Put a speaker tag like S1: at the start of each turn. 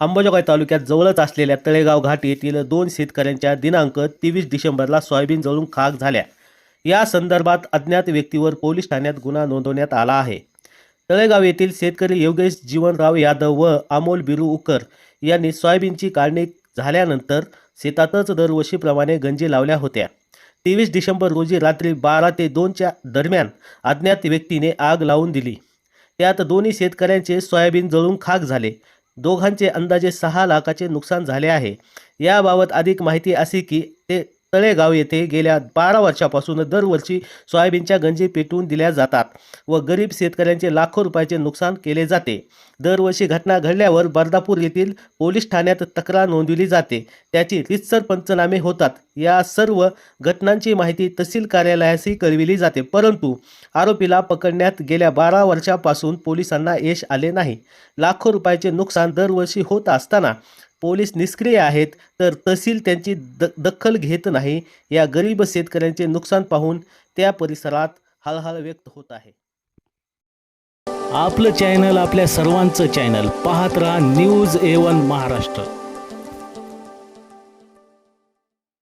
S1: अंबाजोगाई तालुक्यात जवळच असलेल्या तळेगाव घाट येथील दोन शेतकऱ्यांच्या दिनांक तेवीस डिसेंबरला सोयाबीन जळून खाक झाल्या. या संदर्भात अज्ञात व्यक्तीवर पोलीस ठाण्यात गुन्हा नोंदवण्यात आला आहे. तळेगाव येथील शेतकरी योगेश जीवनराव यादव व अमोल बिरू उकर यांनी सोयाबीनची काढणी झाल्यानंतर शेतातच दरवर्षीप्रमाणे गंजी लावल्या होत्या. तेवीस डिसेंबर रोजी रात्री बारा ते दोनच्या दरम्यान अज्ञात व्यक्तीने आग लावून दिली. त्यात दोन्ही शेतकऱ्यांचे सोयाबीन जळून खाक झाले. दोघांचे अंदाजे सहा लाखाचे नुकसान झाले आहे. याबाबत अधिक माहिती अशी की ते तळेगाव येथे गेल्या बारा वर्षापासून दरवर्षी सोयाबीनच्या गंजी पेटवून दिल्या जातात व गरीब शेतकऱ्यांचे लाखो रुपयाचे नुकसान केले जाते. दरवर्षी घटना घडल्यावर बर्दापूर येथील पोलीस ठाण्यात तक्रार नोंदवली जाते. त्याची रितसर पंचनामे होतात. या सर्व घटनांची माहिती तहसील कार्यालयासही कळविली जाते. परंतु आरोपीला पकडण्यात गेल्या बारा वर्षापासून पोलिसांना यश आले नाही. लाखो रुपयाचे नुकसान दरवर्षी होत असताना पोलीस निष्क्रिय आहेत तर तहसील त्यांची द दखल घेत नाही. या गरीब शेतकऱ्यांचे नुकसान पाहून त्या परिसरात हळहळ व्यक्त होत आहे. आपलं चॅनल आपल्या सर्वांचं चॅनल. पाहत राहा न्यूज एवन महाराष्ट्र.